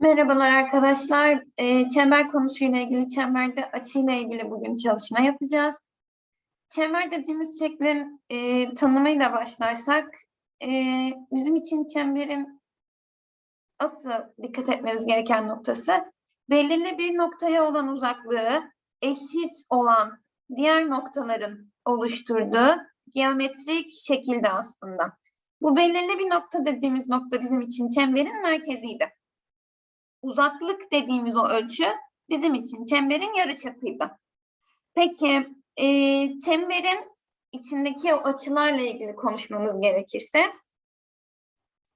Merhabalar arkadaşlar. Ee, çember konusuyla ilgili, çemberde açıyla ilgili bugün çalışma yapacağız. Çember dediğimiz şeklin e, tanımıyla başlarsak, e, bizim için çemberin asıl dikkat etmemiz gereken noktası, belirli bir noktaya olan uzaklığı eşit olan diğer noktaların oluşturduğu geometrik şekilde aslında. Bu belirli bir nokta dediğimiz nokta bizim için çemberin merkeziydi uzaklık dediğimiz o ölçü bizim için çemberin yarıçapıydı. Peki e, çemberin içindeki o açılarla ilgili konuşmamız gerekirse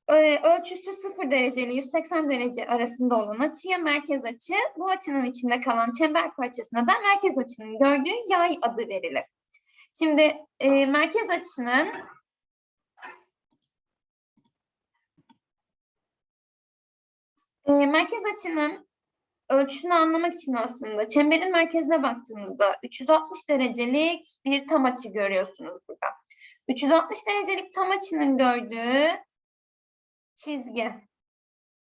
e, ölçüsü 0 derece ile 180 derece arasında olan açıya merkez açı, bu açının içinde kalan çember parçasına da merkez açının gördüğü yay adı verilir. Şimdi e, merkez açının E, merkez açının ölçüsünü anlamak için aslında çemberin merkezine baktığımızda 360 derecelik bir tam açı görüyorsunuz burada. 360 derecelik tam açının gördüğü çizgi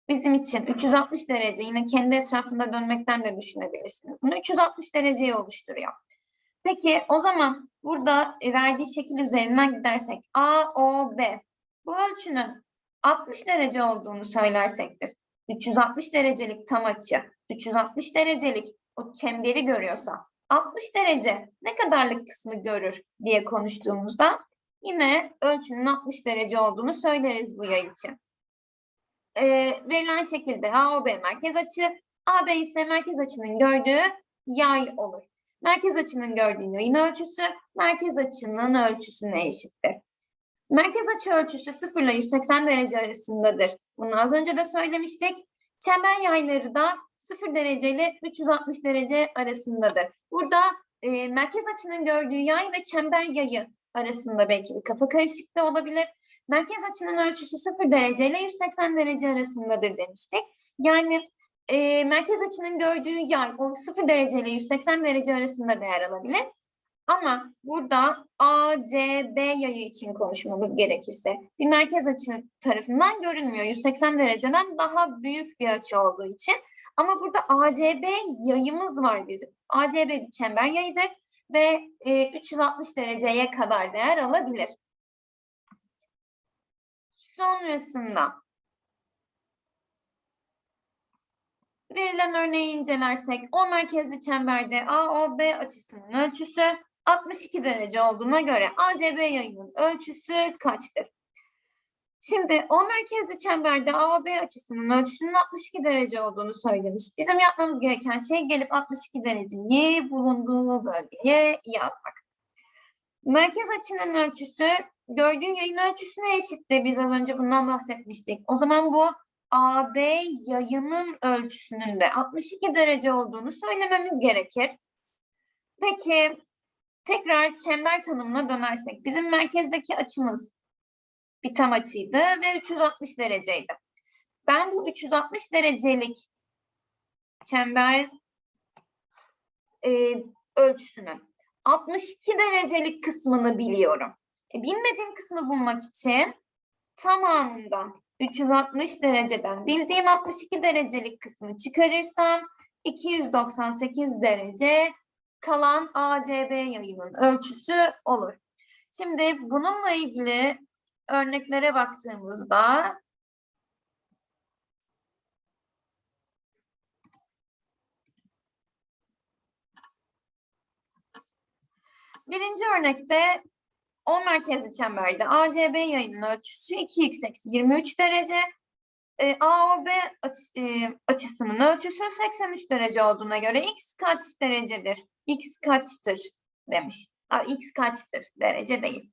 bizim için 360 derece yine kendi etrafında dönmekten de düşünebilirsiniz. Bunu 360 dereceyi oluşturuyor. Peki o zaman burada verdiği şekil üzerinden gidersek A, O, B bu ölçünün 60 derece olduğunu söylersek biz 360 derecelik tam açı, 360 derecelik o çemberi görüyorsa 60 derece ne kadarlık kısmı görür diye konuştuğumuzda yine ölçünün 60 derece olduğunu söyleriz bu yay için. Ee, verilen şekilde AOB merkez açı, AB ise merkez açının gördüğü yay olur. Merkez açının gördüğü yayın ölçüsü, merkez açının ölçüsüne eşittir. Merkez açı ölçüsü 0 ile 180 derece arasındadır. Bunu az önce de söylemiştik. Çember yayları da 0 derece ile 360 derece arasındadır. Burada e, merkez açının gördüğü yay ve çember yayı arasında belki bir kafa karışıklığı olabilir. Merkez açının ölçüsü 0 derece ile 180 derece arasındadır demiştik. Yani e, merkez açının gördüğü yay o 0 derece ile 180 derece arasında değer alabilir. Ama burada ACB yayı için konuşmamız gerekirse bir merkez açı tarafından görünmüyor. 180 dereceden daha büyük bir açı olduğu için. Ama burada ACB yayımız var bizim. ACB bir çember yayıdır ve e, 360 dereceye kadar değer alabilir. Sonrasında verilen örneği incelersek o merkezli çemberde AOB açısının ölçüsü 62 derece olduğuna göre ACB yayının ölçüsü kaçtır? Şimdi o merkezli çemberde AOB açısının ölçüsünün 62 derece olduğunu söylemiş. Bizim yapmamız gereken şey gelip 62 dereceyi bulunduğu bölgeye yazmak. Merkez açının ölçüsü gördüğün yayın ölçüsüne eşitti. Biz az önce bundan bahsetmiştik. O zaman bu AB yayının ölçüsünün de 62 derece olduğunu söylememiz gerekir. Peki Tekrar çember tanımına dönersek bizim merkezdeki açımız bir tam açıydı ve 360 dereceydi. Ben bu 360 derecelik çember e, ölçüsünün 62 derecelik kısmını biliyorum. E, bilmediğim kısmı bulmak için tamamından 360 dereceden bildiğim 62 derecelik kısmı çıkarırsam 298 derece kalan ACB yayının ölçüsü olur. Şimdi bununla ilgili örneklere baktığımızda birinci örnekte o merkezli çemberde ACB yayının ölçüsü 2x eksi 23 derece. E, AOB açı, e, açısının ölçüsü 83 derece olduğuna göre x kaç derecedir? X kaçtır demiş. X kaçtır derece değil.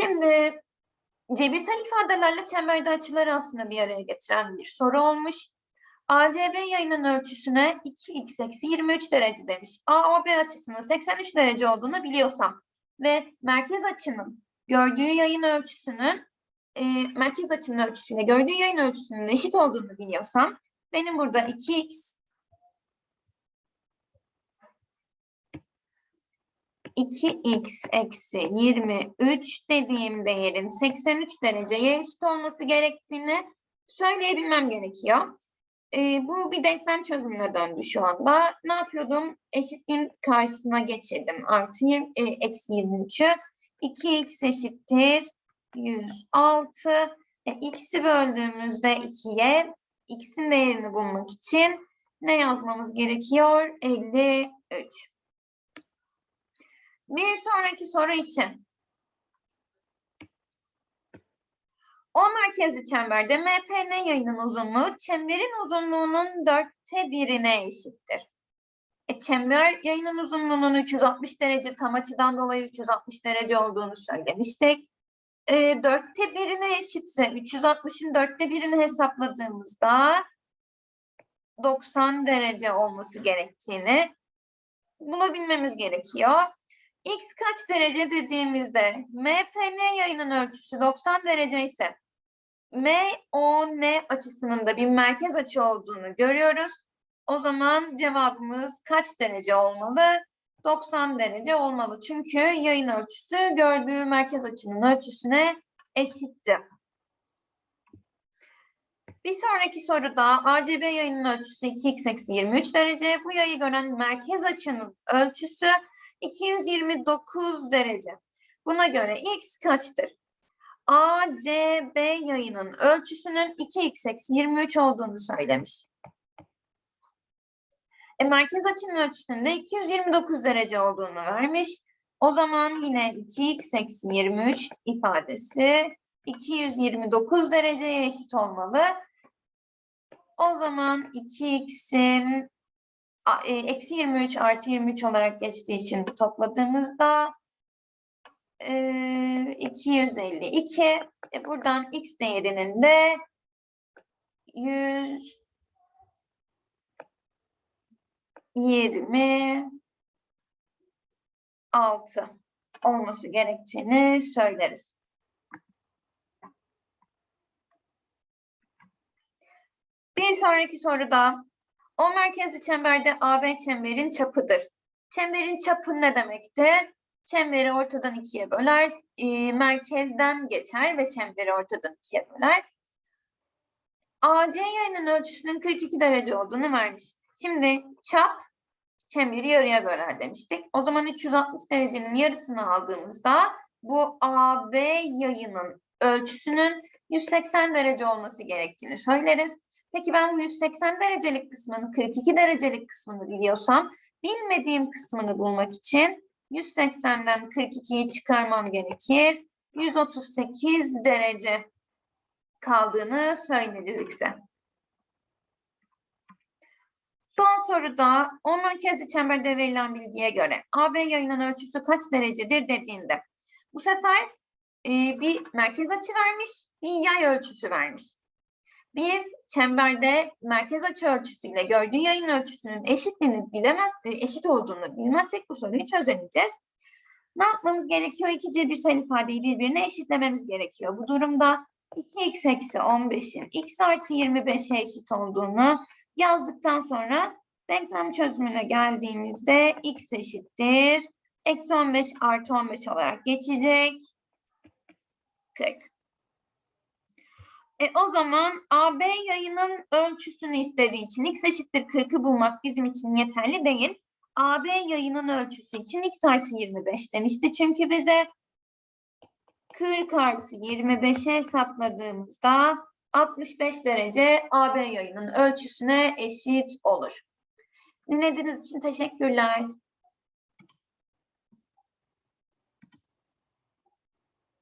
Şimdi cebirsel ifadelerle çemberde açıları aslında bir araya getiren bir soru olmuş. ACB yayının ölçüsüne 2x eksi 23 derece demiş. AOB açısının 83 derece olduğunu biliyorsam ve merkez açının gördüğü yayın ölçüsünün e, merkez açının ölçüsüne gördüğü yayın ölçüsünün eşit olduğunu biliyorsam benim burada 2x 2x eksi 23 dediğim değerin 83 dereceye eşit olması gerektiğini söyleyebilmem gerekiyor. e, bu bir denklem çözümüne döndü şu anda. Ne yapıyordum? Eşitliğin karşısına geçirdim. Artı yirmi- e, eksi 23'ü. 2x eşittir 106. E, x'i böldüğümüzde 2'ye x'in değerini bulmak için ne yazmamız gerekiyor? 53. Bir sonraki soru için. O merkezli çemberde MPN yayının uzunluğu çemberin uzunluğunun dörtte birine eşittir. E, çember yayının uzunluğunun 360 derece tam açıdan dolayı 360 derece olduğunu söylemiştik. E, dörtte birine eşitse 360'ın dörtte birini hesapladığımızda 90 derece olması gerektiğini bulabilmemiz gerekiyor. X kaç derece dediğimizde MPN yayının ölçüsü 90 derece ise MON açısının da bir merkez açı olduğunu görüyoruz. O zaman cevabımız kaç derece olmalı? 90 derece olmalı. Çünkü yayın ölçüsü gördüğü merkez açının ölçüsüne eşitti. Bir sonraki soruda ACB yayının ölçüsü 2x eksi 23 derece. Bu yayı gören merkez açının ölçüsü 229 derece. Buna göre x kaçtır? ACB yayının ölçüsünün 2x eksi 23 olduğunu söylemiş. E, merkez açının ölçüsünün de 229 derece olduğunu vermiş. O zaman yine 2x eksi 23 ifadesi 229 dereceye eşit olmalı. O zaman 2x'in a- e, eksi 23 artı 23 olarak geçtiği için topladığımızda e, 252. E, buradan x değerinin de 126 olması gerektiğini söyleriz. Bir sonraki soruda o merkezli çemberde AB çemberin çapıdır. Çemberin çapı ne demekti? Çemberi ortadan ikiye böler, e, merkezden geçer ve çemberi ortadan ikiye böler. AC yayının ölçüsünün 42 derece olduğunu vermiş. Şimdi çap çemberi yarıya böler demiştik. O zaman 360 derecenin yarısını aldığımızda bu AB yayının ölçüsünün 180 derece olması gerektiğini söyleriz. Peki ben bu 180 derecelik kısmını, 42 derecelik kısmını biliyorsam, bilmediğim kısmını bulmak için 180'den 42'yi çıkarmam gerekir. 138 derece kaldığını söyleriz X'e. Son soruda o merkezli çemberde verilen bilgiye göre AB yayının ölçüsü kaç derecedir dediğinde bu sefer e, bir merkez açı vermiş, bir yay ölçüsü vermiş. Biz çemberde merkez açı ölçüsüyle gördüğü yayın ölçüsünün eşitliğini bilemez, eşit olduğunu bilmezsek bu soruyu çözemeyeceğiz. Ne yapmamız gerekiyor? İki cebirsel ifadeyi birbirine eşitlememiz gerekiyor. Bu durumda 2x eksi 15'in x artı 25'e eşit olduğunu yazdıktan sonra denklem çözümüne geldiğimizde x eşittir. Eksi 15 artı 15 olarak geçecek. 40. E, o zaman AB yayının ölçüsünü istediği için x eşittir 40'ı bulmak bizim için yeterli değil. AB yayının ölçüsü için x artı 25 demişti. Çünkü bize 40 artı 25'e hesapladığımızda 65 derece AB yayının ölçüsüne eşit olur. Dinlediğiniz için teşekkürler.